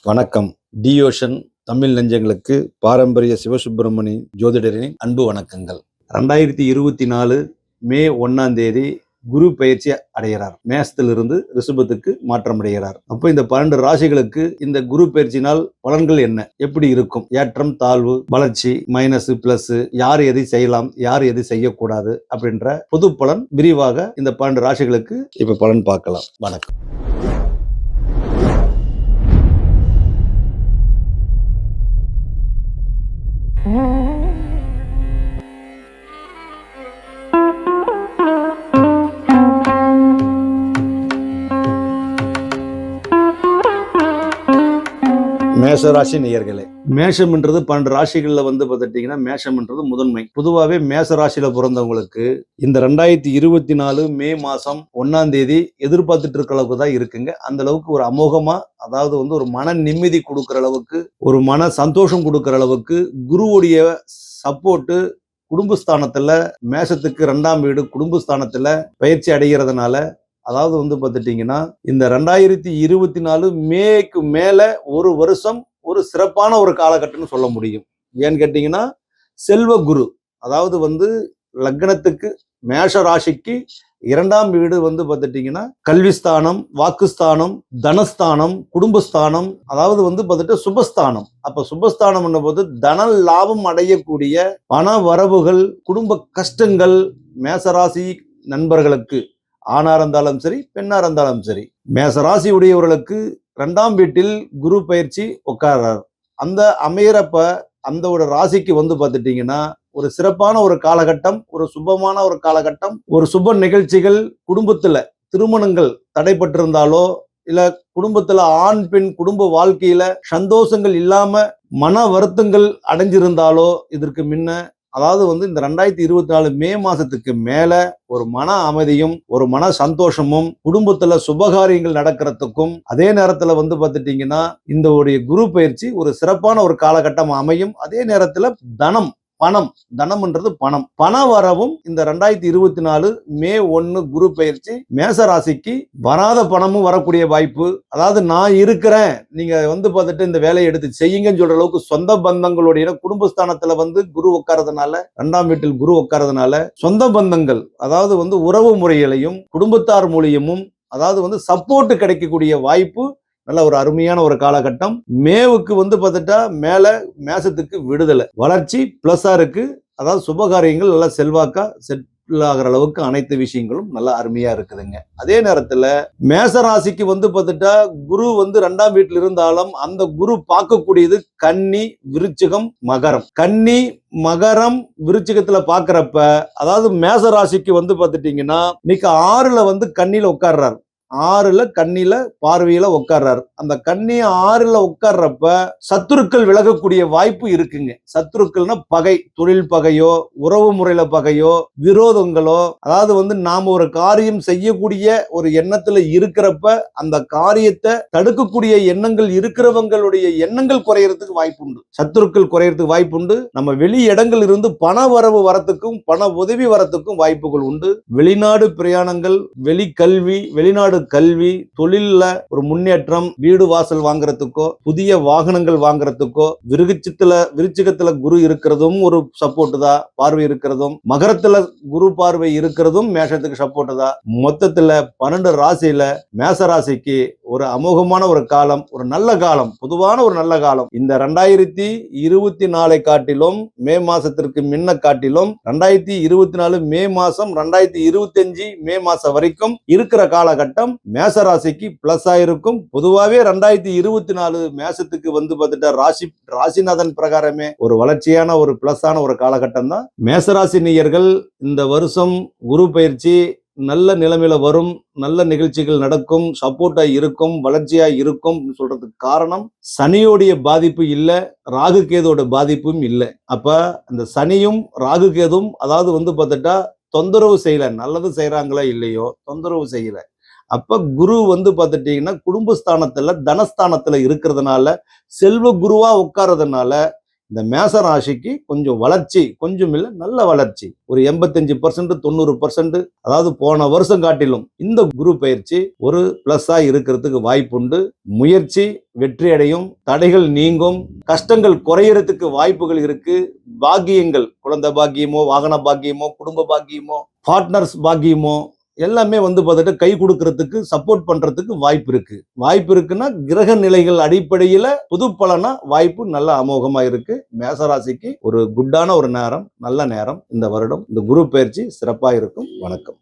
வணக்கம். டியோஷன் தமிழ் நெஞ்சங்களுக்கு பாரம்பரிய சிவசுப்பிரமணி ஜோதிடரின் அன்பு வணக்கங்கள். ரெண்டாயிரத்தி இருபத்தி நாலு மே ஒன்னாம் தேதி குரு பயிற்சி அடைகிறார். மேசத்திலிருந்து ரிஷபத்துக்கு மாற்றம் அடைகிறார். அப்போ இந்த பன்னெண்டு ராசிகளுக்கு இந்த குரு பயிற்சினால் பலன்கள் என்ன? எப்படி இருக்கும்? ஏற்றம் தாழ்வு வளர்ச்சி மைனஸ் பிளஸ் யார் எதை செய்யலாம் யார் எதை செய்யக்கூடாது அப்படின்ற பொது பலன் விரிவாக இந்த பன்னெண்டு ராசிகளுக்கு இப்ப பலன் பார்க்கலாம். வணக்கம். மேஷராசி நேயர்களே. மேஷம்ன்றது பன்னெண்டு ராசிகள்ல வந்து பார்த்துட்டீங்கன்னா மேஷம்ன்றது முதன்மை. பொதுவாகவே மேச ராசியில பிறந்தவங்களுக்கு இந்த ரெண்டாயிரத்தி இருபத்தி நாலு மே மாசம் ஒன்னாம் தேதி எதிர்பார்த்துட்டு இருக்க அளவுக்கு தான் இருக்குங்க. அந்த அளவுக்கு ஒரு அமோகமா அதாவது வந்து ஒரு மன நிம்மதி கொடுக்குற அளவுக்கு ஒரு மன சந்தோஷம் கொடுக்குற அளவுக்கு குருவுடைய சப்போர்ட்டு குடும்பஸ்தானத்துல மேஷத்துக்கு ரெண்டாம் வீடு குடும்பஸ்தானத்துல பயிற்சி அடைகிறதுனால அதாவது வந்து பார்த்துட்டிங்கன்னா இந்த ரெண்டாயிரத்தி இருபத்தி நாலு மேக்கு மேலே ஒரு வருஷம் ஒரு சிறப்பான ஒரு காலகட்டம்னு சொல்ல முடியும். ஏன்னு கேட்டிங்கன்னா செல்வ குரு அதாவது வந்து லக்னத்துக்கு மேஷ ராசிக்கு இரண்டாம் வீடு வந்து பார்த்துட்டிங்கன்னா கல்விஸ்தானம் வாக்குஸ்தானம் தனஸ்தானம் குடும்பஸ்தானம் அதாவது வந்து பார்த்துட்டு சுபஸ்தானம். அப்போ சுபஸ்தானம் போது தன லாபம் அடையக்கூடிய பண வரவுகள் குடும்ப கஷ்டங்கள் மேசராசி நண்பர்களுக்கு ஆணா இருந்தாலும் சரி பெண்ணா இருந்தாலும் சரி மேசராசி உடையவர்களுக்கு ரெண்டாம் வீட்டில் குரு பயிற்சி உட்கார்றார். அந்த அமையிறப்ப அந்த ஒரு ராசிக்கு வந்து பார்த்துட்டீங்கன்னா ஒரு சிறப்பான ஒரு காலகட்டம் ஒரு சுபமான ஒரு காலகட்டம் ஒரு சுப நிகழ்ச்சிகள் குடும்பத்துல திருமணங்கள் தடைப்பட்டிருந்தாலோ இல்ல குடும்பத்துல ஆண் பெண் குடும்ப வாழ்க்கையில சந்தோஷங்கள் இல்லாம மன வருத்தங்கள் அடைஞ்சிருந்தாலோ இதற்கு முன்ன அதாவது வந்து இந்த ரெண்டாயிரத்தி இருபத்தி நாலு மே மாசத்துக்கு மேல ஒரு மன அமைதியும் ஒரு மன சந்தோஷமும் குடும்பத்துல சுபகாரியங்கள் நடக்கிறதுக்கும் அதே நேரத்துல வந்து பார்த்துட்டீங்கன்னா இந்த உடைய குரு பயிற்சி ஒரு சிறப்பான ஒரு காலகட்டம் அமையும். அதே நேரத்துல தனம் பணம் தனம்ன்றது பணம். பண வரவும் இந்த ரெண்டாயிரத்தி இருபத்தி நாலு மே ஒன்னு குரு பயிற்சி மேச ராசிக்கு வராத பணமும் வரக்கூடிய வாய்ப்பு. அதாவது நான் இருக்கிறேன் நீங்க வந்து பார்த்துட்டு இந்த வேலையை எடுத்து செய்யுங்கன்னு சொல்ற அளவுக்கு சொந்த பந்தங்களுடைய குடும்பஸ்தானத்துல வந்து குரு உட்காரதுனால ரெண்டாம் வீட்டில் குரு உட்காரதுனால சொந்த பந்தங்கள் அதாவது வந்து உறவு முறைகளையும் குடும்பத்தார் மூலியமும் அதாவது வந்து சப்போர்ட் கிடைக்கக்கூடிய வாய்ப்பு நல்ல ஒரு அருமையான ஒரு காலகட்டம். மேவுக்கு வந்து பார்த்துட்டா மேல மேசத்துக்கு விடுதலை. வளர்ச்சி பிளஸ்ஸா இருக்கு. அதாவது சுபகாரியங்கள் நல்லா செல்வாக்கா செட்டில் ஆகிற அளவுக்கு அனைத்து விஷயங்களும் நல்லா அருமையா இருக்குதுங்க. அதே நேரத்துல மேச ராசிக்கு வந்து பார்த்துட்டா குரு வந்து ரெண்டாம் வீட்டில் இருந்தாலும் அந்த குரு பார்க்கக்கூடியது கன்னி விருச்சிகம் மகரம். கன்னி மகரம் விருச்சிகத்துல பாக்குறப்ப அதாவது மேச ராசிக்கு வந்து பார்த்துட்டீங்கன்னா இன்னைக்கு ஆறுல வந்து கண்ணில உட்கார்றாரு. ஆறுல கண்ணில பார்வையில உட்கார்றாரு அந்த கண்ணி ஆறுல உட்கார்றப்ப சத்துருக்கள் விலகக்கூடிய வாய்ப்பு இருக்குங்க. சத்துருக்கள்னா பகை தொழில் பகையோ உறவு முறையில பகையோ விரோதங்களோ அதாவது வந்து நாம ஒரு காரியம் செய்யக்கூடிய ஒரு எண்ணத்துல இருக்கிறப்ப அந்த காரியத்தை தடுக்கக்கூடிய எண்ணங்கள் இருக்கிறவங்களுடைய எண்ணங்கள் குறையறதுக்கு வாய்ப்பு உண்டு. சத்துருக்கள் குறையறதுக்கு வாய்ப்பு உண்டு. நம்ம வெளி இடங்கள் இருந்து பண வரவு வரத்துக்கும் பண உதவி வரத்துக்கும் வாய்ப்புகள் உண்டு. வெளிநாடு பிரயாணங்கள் வெளி கல்வி வெளிநாடு கல்வி தொழில்ல ஒரு முன்னேற்றம் வீடு வாசல் வாங்குறதுக்கோ புதிய வாகனங்கள் வாங்குறதுக்கோ விருச்சித்துல விருச்சிகத்துல குரு இருக்கிறதும் ஒரு சப்போர்ட் தான் பார்வை இருக்கிறதும். மகரத்துல குரு பார்வை இருக்கிறதும் மேஷத்துக்கு சப்போர்ட் தான் மொத்தத்துல பன்னெண்டு ராசியில மேச ராசிக்கு ஒரு அமோகமான ஒரு காலம் ஒரு நல்ல காலம் பொதுவான ஒரு நல்ல காலம். இந்த ரெண்டாயிரத்தி இருபத்தி நாலை காட்டிலும் மே மாசத்திற்கு முன்ன காட்டிலும் ரெண்டாயிரத்தி இருபத்தி நாலு மே மாசம் ரெண்டாயிரத்தி இருபத்தி அஞ்சு மே மாசம் வரைக்கும் இருக்கிற காலகட்டம் மேச ராசிக்கு பிளஸ் ஆயிருக்கும். பொதுவாகவே ரெண்டாயிரத்தி இருபத்தி நாலு மேசத்துக்கு வந்து பார்த்துட்டா ராசி ராசிநாதன் பிரகாரமே ஒரு வளர்ச்சியான ஒரு பிளஸ்ஸான ஒரு காலகட்டம் தான் மேசராசி நேயர்கள் இந்த வருஷம் குரு பயிற்சி நல்ல நிலைமையில வரும். நல்ல நிகழ்ச்சிகள் நடக்கும். சப்போர்ட்டா இருக்கும். வளர்ச்சியா இருக்கும் சொல்றதுக்கு காரணம் சனியோடைய பாதிப்பு இல்லை. ராகு கேதோட பாதிப்பும் இல்லை. அப்ப அந்த சனியும் ராகு கேதும் அதாவது வந்து பார்த்துட்டா தொந்தரவு செய்யல. நல்லது செய்யறாங்களோ இல்லையோ தொந்தரவு செய்யல. அப்போ குரு வந்து பார்த்துட்டிங்கன்னா குடும்பஸ்தானத்தில் தனஸ்தானத்தில் இருக்கிறதுனால செல்வ குருவாக உட்கார்றதுனால இந்த மேச ராசிக்கு கொஞ்சம் வளர்ச்சி கொஞ்சம் இல்லை நல்ல வளர்ச்சி. ஒரு எண்பத்தஞ்சு பர்சன்ட் தொண்ணூறு பர்சன்ட் அதாவது போன வருஷம் காட்டிலும் இந்த குரு பயிற்சி ஒரு பிளஸ்ஸாக இருக்கிறதுக்கு வாய்ப்புண்டு. முயற்சி வெற்றி அடையும் தடைகள் நீங்கும் கஷ்டங்கள் குறையறதுக்கு வாய்ப்புகள் இருக்கு. பாக்கியங்கள் குழந்தை பாக்கியமோ வாகன பாக்கியமோ குடும்ப பாக்கியமோ பார்ட்னர்ஸ் பாக்கியமோ எல்லாமே வந்து பார்த்துட்டு கை கொடுக்கறதுக்கு சப்போர்ட் பண்றதுக்கு வாய்ப்பு இருக்கு. வாய்ப்பு இருக்குன்னா கிரக நிலைகள் அடிப்படையில புது பலனா வாய்ப்பு நல்ல அமோகமா இருக்கு. மேசராசிக்கு ஒரு குட்டான ஒரு நேரம் நல்ல நேரம். இந்த வருடம் இந்த குரு பயிற்சி சிறப்பாக இருக்கும். வணக்கம்.